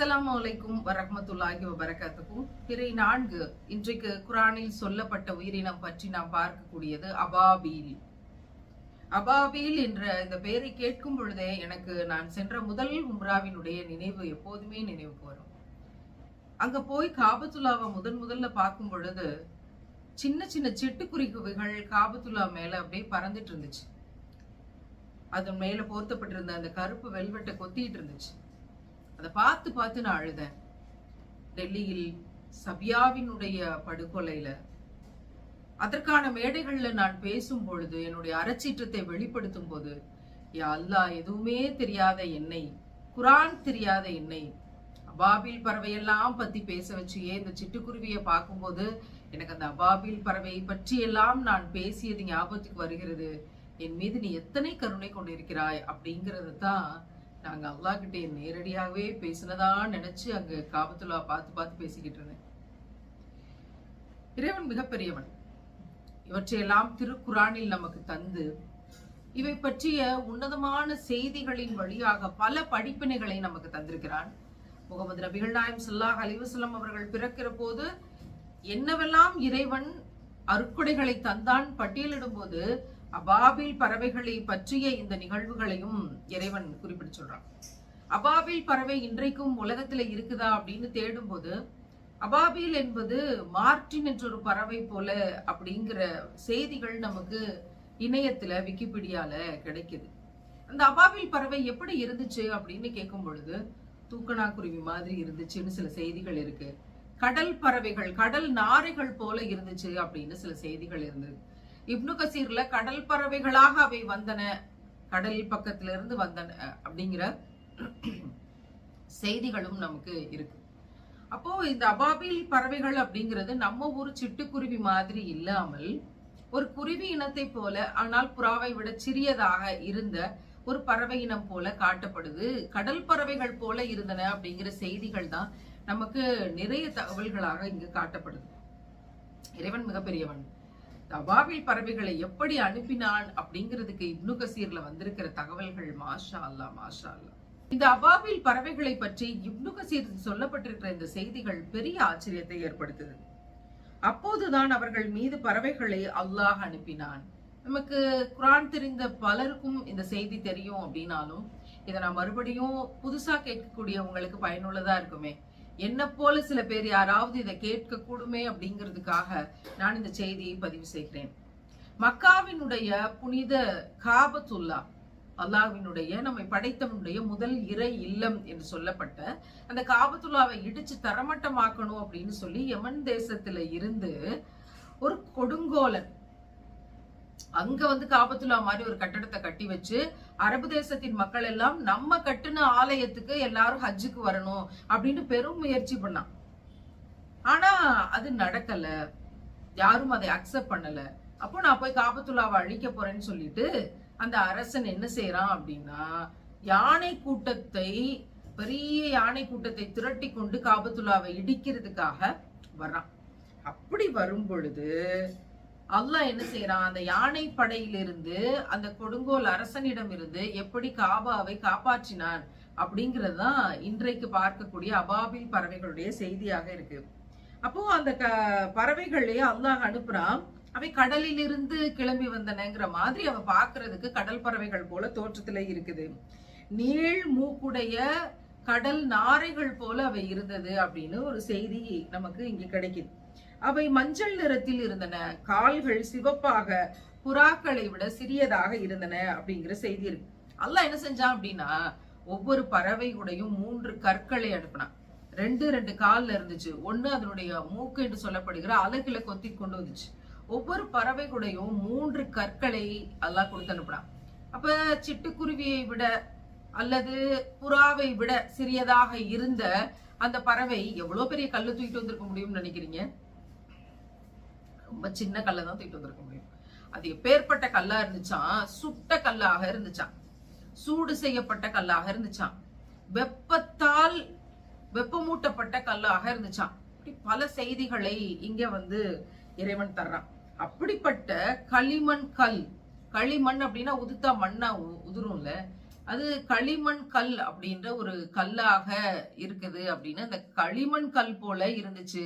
அஸ்ஸலாமு அலைக்கும் வரமத்துல்லாஹி வபரகாத்துக்கும் பிறை நான்கு இன்றைக்கு குரானில் சொல்லப்பட்ட உயிரினம் பற்றி நாம் பார்க்கக்கூடியது அபாபீல். அபாபீல் என்ற இந்த பெயரை கேட்கும் பொழுதே எனக்கு நான் சென்ற முதல் உம்ராவினுடைய நினைவு எப்போதுமே நினைவுக்கு வரும். அங்க போய் காபத்துல்லாவை முதன் முதல்ல பார்க்கும் பொழுது சின்ன சின்ன சிட்டுக்குருவிகள் காபத்துல்லா மேல அப்படியே பறந்துட்டு இருந்துச்சு. அது மேல போர்த்தப்பட்டிருந்த அந்த கருப்பு வெல்வெட்டை கொத்திட்டு இருந்துச்சு. அதை பார்த்து பார்த்து நான் அழுதேன். டெல்லியில் சபியாவினுடைய படுகொலையில. அதற்கான மேடைகள்ல நான் பேசும் பொழுது என்னுடைய அறச்சீற்றத்தை வெளிப்படுத்தும் போது அல்லா அல்லாஹ் எதுவுமே தெரியாத என்னை குரான் தெரியாத என்னை அபாபில் பறவையெல்லாம் பத்தி பேச வச்சியே இந்த சிட்டுக்குருவியை பார்க்கும்போது எனக்கு அந்த அபாபில் பறவையை பற்றி எல்லாம் நான் பேசியது ஞாபகத்துக்கு வருகிறது. என் மீது நீ எத்தனை கருணை கொண்டிருக்கிறாய்? அப்படிங்கிறது தான் நாங்க அல்லா கிட்டே நேரடியாகவே பேசினதா நினைச்சு அங்க காபத்துலா பார்த்து பார்த்து பேசிக்கிட்டு இருந்தேன். இறைவன் மிகப்பெரியவன். இவற்றையெல்லாம் திருக்குறானில் நமக்கு தந்து இவை பற்றிய உன்னதமான செய்திகளின் வழியாக பல படிப்பினைகளை நமக்கு தந்திருக்கிறான். முகமது நபிகள் நாயம் சல்லாஹ் அலிவசல்லம் அவர்கள் பிறக்கிற போது என்னவெல்லாம் இறைவன் அருக்குடைகளை தந்தான் பட்டியலிடும் போது அபாபில் பறவைகளை பற்றிய இந்த நிகழ்வுகளையும் இறைவன் குறிப்பிட்டு சொல்றான். அபாபில் பறவை இன்றைக்கும் உலகத்துல இருக்குதா அப்படின்னு தேடும்போது அபாபில் என்பது மார்டின் என்ற ஒரு பறவை போல அப்படிங்கிற செய்திகள் நமக்கு இணையத்துல விக்கிபீடியால கிடைக்குது. அந்த அபாபில் பறவை எப்படி இருந்துச்சு அப்படின்னு கேட்கும் பொழுது தூக்கணாக்குருவி மாதிரி இருந்துச்சுன்னு சில செய்திகள் இருக்கு. கடல் பறவைகள் கடல் நாரைகள் போல இருந்துச்சு அப்படின்னு சில செய்திகள் இருந்தது. இப்னு கசீர்ல கடல் பறவைகளாக அவை வந்தன. கடல் பக்கத்துல இருந்து வந்தன அப்படிங்கிற செய்திகளும் நமக்கு இருக்கு. அப்போ இந்த அபாபில் பறவைகள் அப்படிங்கிறது நம்ம ஊர் சிட்டுக்குருவி மாதிரி இல்லாமல் ஒரு குருவி இனத்தை போல ஆனால் புறாவை விட சிறியதாக இருந்த ஒரு பறவை இனம் போல காட்டப்படுது. கடல் பறவைகள் போல இருந்தன அப்படிங்கிற செய்திகள் தான் நமக்கு நிறைய தகவல்களாக இங்கு காட்டப்படுது. இறைவன் மிகப்பெரியவன். அபாபில் பறவைகளை எப்படி அனுப்பினான் அப்படிங்கிறதுக்கு இப்னு கசீர்ல வந்திருக்கிற தகவல்கள் மாஷா அல்லா மாஷா அல்லா இந்த அபாபில் பறவைகளை பற்றி இப்னு கசீர் சொல்லப்பட்டிருக்கிற இந்த செய்திகள் பெரிய ஆச்சரியத்தை ஏற்படுத்துது. அப்போதுதான் அவர்கள் மீது பறவைகளை அல்லாஹ் அனுப்பினான். நமக்கு குரான் தெரிந்த பலருக்கும் இந்த செய்தி தெரியும் அப்படின்னாலும் இதை நான் மறுபடியும் புதுசா கேட்கக்கூடியவங்களுக்கு பயனுள்ளதா இருக்குமே? என்ன போல சில பேர் யாராவது இதை கேட்க கூடுமே அப்படிங்கிறதுக்காக நான் இந்த செய்தியை பதிவு செய்கிறேன். மக்காவினுடைய புனித காபத்துல்லா அல்லாவினுடைய நம்மை படைத்தவனுடைய முதல் இறை இல்லம் என்று சொல்லப்பட்ட அந்த காபத்துல்லாவை இடிச்சு தரமட்டமாக்கணும் அப்படின்னு சொல்லி யமன் தேசத்துல இருந்து ஒரு கொடுங்கோலன் அங்க வந்து காபத்துலா மாதிரி ஒரு கட்டடத்தை கட்டி வச்சு அரபு தேசத்தின் மக்கள் எல்லாம் நம்ம கட்டுன ஆலயத்துக்கு எல்லாரும் ஹஜ்ஜுக்கு வரணும் அப்படின்னு பெரும் முயற்சி பண்ணான். ஆனா அது நடக்கல. யாரும் அதை அக்செப்ட் பண்ணல. அப்போ நான் போய் காபத்துலாவை அழிக்க போறேன்னு சொல்லிட்டு அந்த அரசன் என்ன செய்யறான் அப்படின்னா யானை கூட்டத்தை பெரிய யானை கூட்டத்தை திரட்டி கொண்டு காபத்துலாவை இடிக்கிறதுக்காக வர்றான். அப்படி வரும் பொழுது அல்லாஹ் என்ன செய்யறான் அந்த யானை படையிலிருந்து அந்த கொடுங்கோல் அரசனிடம் இருந்து எப்படி காபாவை காப்பாற்றினான் அப்படிங்கறதுதான் இன்றைக்கு பார்க்கக்கூடிய அபாபில் பறவைகளுடைய செய்தியாக இருக்கு. அப்போ அந்த க பறவைகளே அல்லாஹ் அனுப்புறான். அவை கடலிலிருந்து கிளம்பி வந்தனங்கிற மாதிரி அவ பாக்குறதுக்கு கடல் பறவைகள் போல தோற்றத்துல இருக்குது. நீள் மூக்குடைய கடல் நாரைகள் போல அவை இருந்தது அப்படின்னு ஒரு செய்தி நமக்கு இங்க கிடைக்குது. அவை மஞ்சள் நிறத்தில் இருந்தன. கால்கள் சிவப்பாக புறாக்களை விட சிறியதாக இருந்தன அப்படிங்கிற செய்தி இருக்கு. அல்ல என்ன செஞ்சான் அப்படின்னா ஒவ்வொரு பறவையுடையும் மூன்று கற்களை அனுப்பினான். ரெண்டு ரெண்டு கால்ல இருந்துச்சு. ஒண்ணு அதனுடைய மூக்கு என்று சொல்லப்படுகிற அலகுல கொத்தி கொண்டு வந்துச்சு. ஒவ்வொரு பறவைகளுடையும் மூன்று கற்களை எல்லாம் கொடுத்து அனுப்பினான். அப்ப சிட்டுக்குருவியை விட அல்லது புறாவை விட சிறியதாக இருந்த அந்த பறவை எவ்வளவு பெரிய கல்லு தூக்கிட்டு வந்திருக்க முடியும்னு நினைக்கிறீங்க? ரொம்ப சின்ன கல்லை தான் தூக்கிட்டு வந்திருக்க முடியும். அது எப்பேற்பட்ட கல்லா இருந்துச்சான் சுட்ட கல்லாக இருந்துச்சான் சூடு செய்யப்பட்ட கல்லாக இருந்துச்சான் வெப்பத்தால் வெப்பமூட்டப்பட்ட கல்லாக இருந்துச்சான் இப்படி பல செய்திகளை இங்க வந்து இறைவன் தர்றான். அப்படிப்பட்ட களிமண் கல் களிமண் அப்படின்னா உதுத்தா மண்ணா உதிரும்ல. அது களிமண் கல் அப்படின்ற ஒரு கல்லாக இருக்குது அப்படின்னு. அந்த களிமண் கல் போல இருந்துச்சு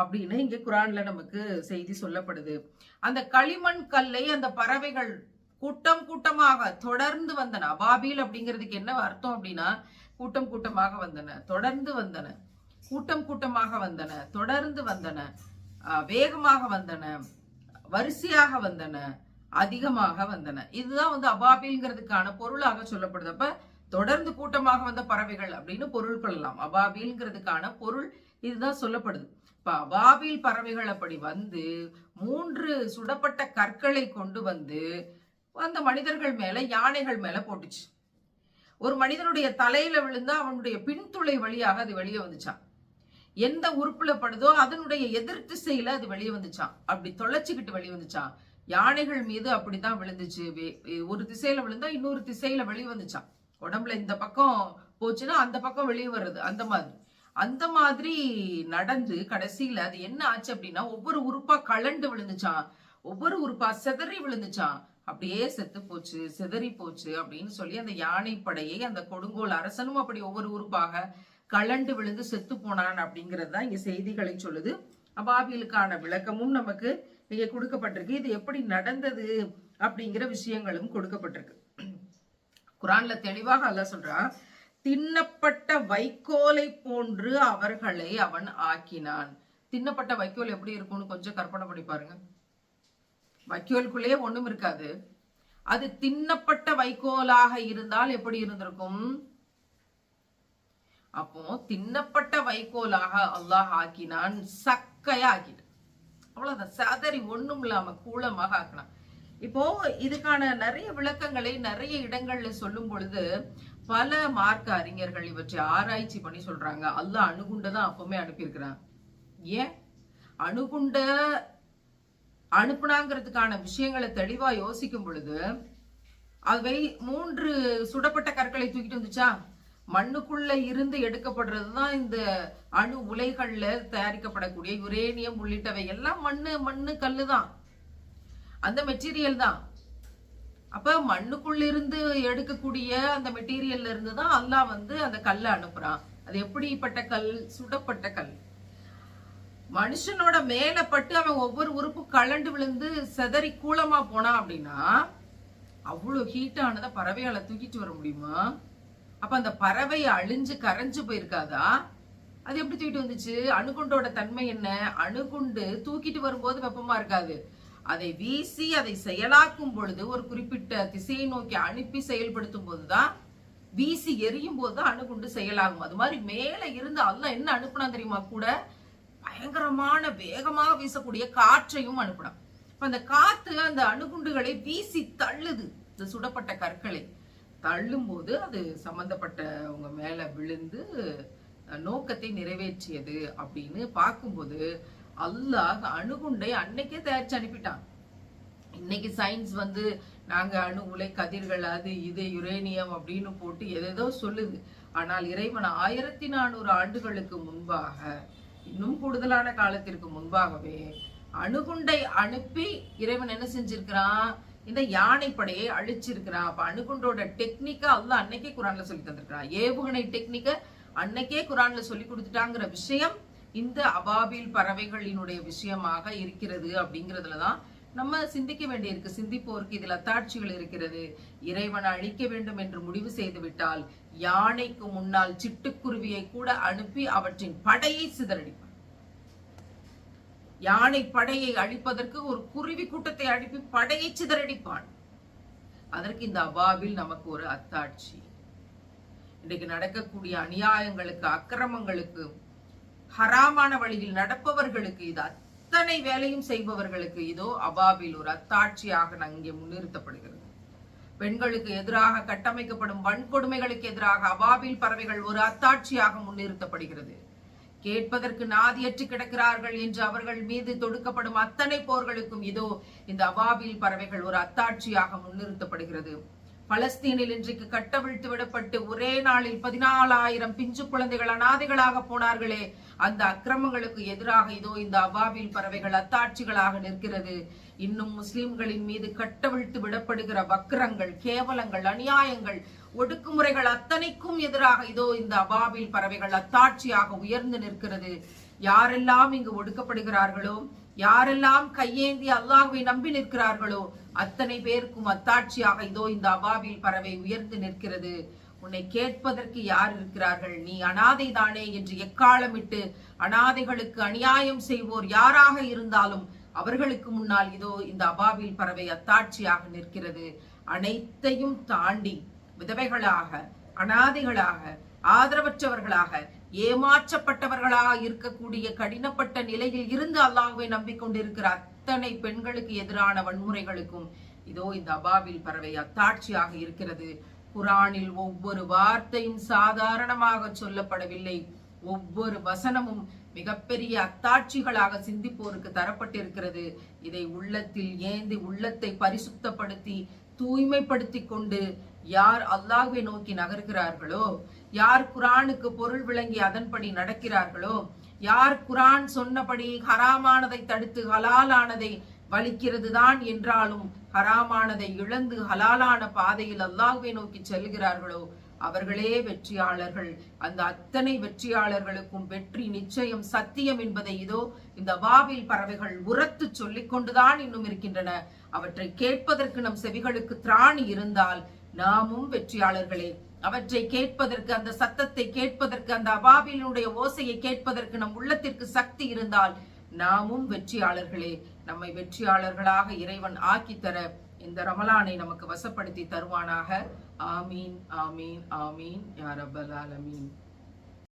அப்படின்னு இங்க குரான்ல நமக்கு செய்தி சொல்லப்படுது. அந்த களிமண் கல்லை அந்த பறவைகள் கூட்டம் கூட்டமாக தொடர்ந்து வந்தன. அபாபில் அப்படிங்கிறதுக்கு என்ன அர்த்தம் அப்படின்னா கூட்டம் கூட்டமாக வந்தன தொடர்ந்து வந்தன கூட்டம் கூட்டமாக வந்தன தொடர்ந்து வந்தன வேகமாக வந்தன வரிசையாக வந்தன அதிகமாக வந்தன. இதுதான் வந்து அபாபில்ங்கிறதுக்கான பொருளாக சொல்லப்படுது. அப்ப தொடர்ந்து கூட்டமாக வந்த பறவைகள் அப்படின்னு பொருள் கொள்ளலாம். அபாபில்ங்கிறதுக்கான பொருள் இதுதான் சொல்லப்படுது. இப்ப அபாபில் பறவைகள் அப்படி வந்து மூன்று சுடப்பட்ட கற்களை கொண்டு வந்து அந்த மனிதர்கள் மேல யானைகள் மேல போட்டுச்சு. ஒரு மனிதனுடைய தலையில விழுந்தா அவனுடைய பின்துளை வழியாக அது வெளியே வந்துச்சான். எந்த உறுப்புல படுதோ அதனுடைய எதிர் திசையில அது வெளியே வந்துச்சான். அப்படி தொலைச்சுக்கிட்டு வெளியே வந்துச்சான். யானைகள் மீது அப்படிதான் விழுந்துச்சு. வே- ஒரு திசையில விழுந்தா இன்னொரு திசையில வெளியே வந்துச்சான் உடம்புல இந்த பக்கம் போச்சுன்னா அந்த பக்கம் வெளியே வருது அந்த மாதிரி. அந்த மாதிரி நடந்து கடைசியில அது என்ன ஆச்சு அப்படின்னா ஒவ்வொரு உறுப்பா கலண்டு விழுந்துச்சான் ஒவ்வொரு உறுப்பா செதறி விழுந்துச்சான் அப்படியே செத்து போச்சு செதறி போச்சு அப்படின்னு சொல்லி அந்த யானை படையை அந்த கொடுங்கோல் அரசனும் அப்படி ஒவ்வொரு உறுப்பாக கலண்டு விழுந்து செத்து போனான் அப்படிங்கிறது தான் இங்க செய்திகளை சொல்லுது. அபாபிலுக்கான விளக்கமும் நமக்கு இங்கே கொடுக்கப்பட்டிருக்கு. இது எப்படி நடந்தது அப்படிங்கிற விஷயங்களும் கொடுக்கப்பட்டிருக்கு. குரான்ல தெளிவாக அல்ல சொல்றான் தின்னப்பட்ட வைக்கோலை போன்று அவர்களை அவன் ஆக்கினான். தின்னப்பட்ட வைக்கோல் எப்படி இருக்கும்னு கொஞ்சம் கற்பனை பண்ணி பாருங்க. வைக்கோலுக்குள்ளேயே ஒண்ணும் இருக்காது. அது தின்னப்பட்ட வைக்கோலாக இருந்தால் எப்படி இருந்திருக்கும்? அப்போ தின்னப்பட்ட வைக்கோலாக அல்லாஹ் ஆக்கினான் சக்கையா ஆக்கினான் அவ்வளவுதான். சதறி ஒண்ணும் இல்லாம கூலமாக ஆக்கலாம். இப்போ இதுக்கான நிறைய விளக்கங்களை நிறைய இடங்கள்ல சொல்லும் பொழுது பல மார்க்க அறிஞர்கள் இவற்றை ஆராய்ச்சி பண்ணி சொல்றாங்க. அல்ல அணுகுண்ட தான் அப்பவுமே அனுப்பியிருக்கிறான். ஏன்? அணுகுண்ட அனுப்புனாங்கிறதுக்கான விஷயங்களை தெளிவா யோசிக்கும் பொழுது அவை மூன்று சுடப்பட்ட கற்களை தூக்கிட்டு வந்துச்சா? மண்ணுக்குள்ள இருந்து எடுக்கப்படுறதுதான் இந்த அணு உலைகள்ல தயாரிக்கப்படக்கூடிய யுரேனியம் உள்ளிட்டவை எல்லாம் மண்ணு மண்ணு கல்லு தான். அந்த மெட்டீரியல் தான். அப்ப மண்ணுக்குள்ள இருந்து எடுக்கக்கூடிய அந்த மெட்டீரியல்ல இருந்து தான் அல்லாஹ் வந்து அந்த கல்லை அனுப்புறான். அது எப்படிப்பட்ட கல்? சுடப்பட்ட கல். மனுஷனோட மேல பட்டு அவன் ஒவ்வொரு உறுப்பு கலண்டு விழுந்து செதறி கூலமா போனான் அப்படின்னா அவ்வளவு ஹீட்டானதை பறவையால தூக்கிட்டு வர முடியுமா? அப்ப அந்த பறவை அழிஞ்சு கரைஞ்சு போயிருக்காதா? அது எப்படி தூக்கிட்டு வந்துச்சு? அணுகுண்டோட தன்மை என்ன? அணுகுண்டு தூக்கிட்டு வரும்போது வெப்பமா இருக்காது. அதை வீசி அதை செயலாக்கும் பொழுது ஒரு குறிப்பிட்ட திசையை நோக்கி அனுப்பி செயல்படுத்தும் போதுதான் வீசி எரியும் போதுதான் அணுகுண்டு செயலாகும். அது மாதிரி மேல இருந்து அல்ல என்ன அனுப்புனா தெரியுமா கூட? பயங்கரமான வேகமாக வீசக்கூடிய காற்றையும் அனுப்பினான். இப்ப அந்த காத்து அந்த அணுகுண்டுகளை வீசி தள்ளுது. இந்த சுடப்பட்ட கற்களை. தள்ளும் போது அது சம்மந்தப்பட்டவங்க மேல விழுந்து நோக்கத்தை நிறைவேற்றியது அப்படின்னு பார்க்கும்போது அல்லாஹ் அணுகுண்டை அன்னைக்கே தயாரிச்சு அனுப்பிட்டான். இன்னைக்கு சயின்ஸ் வந்து நாங்க அணு உலை கதிர்கள் அது இது யுரேனியம் அப்படின்னு போட்டு எதேதோ சொல்லுது. ஆனால் இறைவன் ஆயிரத்தி நானூறு ஆண்டுகளுக்கு முன்பாக இன்னும் கூடுதலான காலத்திற்கு முன்பாகவே அணுகுண்டை அனுப்பி இறைவன் என்ன செஞ்சிருக்கிறான்? இந்த யானை படையை அழிச்சிருக்கிறான் அப்ப அணுகுண்டோட டெக்னிக்கா அல்ல அன்னைக்கே குரான்ல சொல்லி தந்திருக்கிறான் ஏவுகணை டெக்னிக்க அன்னைக்கே குரான்ல சொல்லி கொடுத்துட்டாங்கிற விஷயம் இந்த அபாபில் பறவைகளினுடைய விஷயமாக இருக்கிறது அப்படிங்கறதுலதான் நம்ம சிந்திக்க வேண்டியிருக்கு. சிந்திப்போருக்கு இதுல அத்தாட்சிகள் இருக்கிறது. இறைவன் அழிக்க வேண்டும் என்று முடிவு செய்து விட்டால் யானைக்கு முன்னால் சிட்டுக்குருவியை கூட அனுப்பி அவற்றின் படையை சிதறடிப்பான். யானை படையை அழிப்பதற்கு ஒரு குருவி கூட்டத்தை அனுப்பி படையை சிதறடிப்பான். அதற்கு இந்த அபாபில் நமக்கு ஒரு அத்தாட்சி. இன்றைக்கு நடக்கக்கூடிய அநியாயங்களுக்கு அக்கிரமங்களுக்கு ஹராமான வழியில் நடப்பவர்களுக்கு இது அத்தனை வேலையும் செய்பவர்களுக்கு இதோ அபாபில் ஒரு அத்தாட்சியாக அங்கே இங்கே முன்னிறுத்தப்படுகிறது. பெண்களுக்கு எதிராக கட்டமைக்கப்படும் வன்கொடுமைகளுக்கு எதிராக அபாபில் பறவைகள் ஒரு அத்தாட்சியாக முன்னிறுத்தப்படுகிறது. கேட்பதற்கு நாதியற்று கிடக்கிறார்கள் என்று அவர்கள் மீது தொடுக்கப்படும் அத்தனை போர்களுக்கும் இதோ இந்த அபாபில் பறவைகள் ஒரு அத்தாட்சியாக முன்னிறுத்தப்படுகிறது. பலஸ்தீனில் இன்றைக்கு கட்டவிழ்த்து விடப்பட்டு ஒரே நாளில் பதினாலாயிரம் பிஞ்சு குழந்தைகள் அனாதைகளாக போனார்களே அந்த அக்கிரமங்களுக்கு எதிராக இதோ இந்த அபாபில் பறவைகள் அத்தாட்சிகளாக நிற்கிறது. இன்னும் முஸ்லிம்களின் மீது கட்டவிழ்த்து விடப்படுகிற வக்கிரங்கள் கேவலங்கள் அநியாயங்கள் ஒடுக்குமுறைகள் அத்தனைக்கும் எதிராக இதோ இந்த அபாபில் பறவைகள் அத்தாட்சியாக உயர்ந்து நிற்கிறது. யாரெல்லாம் இங்கு ஒடுக்கப்படுகிறார்களோ யாரெல்லாம் கையேந்தி அல்லாஹுவை நம்பி நிற்கிறார்களோ அத்தனை பேருக்கும் அத்தாட்சியாக இதோ இந்த அபாபில் பறவை உயர்ந்து நிற்கிறது. உன்னை கேட்பதற்கு யார் இருக்கிறார்கள்? நீ அனாதை தானே என்று எக்காலமிட்டு அனாதைகளுக்கு அநியாயம் செய்வோர் யாராக இருந்தாலும் அவர்களுக்கு முன்னால் இதோ இந்த அபாபில் பறவை அத்தாட்சியாக நிற்கிறது. அனைத்தையும் தாண்டி விதவைகளாக அனாதைகளாக ஆதரவற்றவர்களாக ஏமாற்றப்பட்டவர்களாக இருக்கக்கூடிய கடினப்பட்ட நிலையில் இருந்து அல்லாஹுவை நம்பிக்கொண்டிருக்கிற அத்தனை பெண்களுக்கு எதிரான வன்முறைகளுக்கும் இதோ இந்த அபாவில் பறவை அத்தாட்சியாக இருக்கிறது. குரானில் ஒவ்வொரு வார்த்தையும் சாதாரணமாக சொல்லப்படவில்லை. ஒவ்வொரு வசனமும் மிகப்பெரிய அத்தாட்சிகளாக சிந்திப்போருக்கு தரப்பட்டிருக்கிறது. இதை உள்ளத்தில் ஏந்தி உள்ளத்தை பரிசுத்தப்படுத்தி தூய்மைப்படுத்தி கொண்டு யார் அல்லாஹ்வை நோக்கி நகர்கிறார்களோ யார் குரானுக்கு பொருள் விளங்கி அதன்படி நடக்கிறார்களோ யார் குரான் சொன்னபடி ஹராமானதை தடுத்து ஹலாலானதை வலிக்கிறது தான் என்றாலும் ஹராமானதை இழந்து ஹலாலான பாதையில் அல்லாஹ்வை நோக்கி செல்கிறார்களோ அவர்களே வெற்றியாளர்கள். அந்த அத்தனை வெற்றியாளர்களுக்கும் வெற்றி நிச்சயம் சத்தியம் என்பதை இதோ இந்த வாவில் பறவைகள் உரத்து சொல்லிக் கொண்டுதான் இன்னும் இருக்கின்றன. அவற்றை கேட்பதற்கு நம் செவிகளுக்கு திராணி இருந்தால் நாமும் வெற்றியாளர்களே. அவற்றை கேட்பதற்கு அந்த சத்தத்தை கேட்பதற்கு அந்த அபாபிலுடைய ஓசையை கேட்பதற்கு நம் உள்ளத்திற்கு சக்தி இருந்தால் நாமும் வெற்றியாளர்களே. நம்மை வெற்றியாளர்களாக இறைவன் ஆக்கி தர இந்த ரமலானை நமக்கு வசப்படுத்தி தருவானாக. ஆமீன் ஆமீன் ஆமீன் யாரபல் ஆலமீன்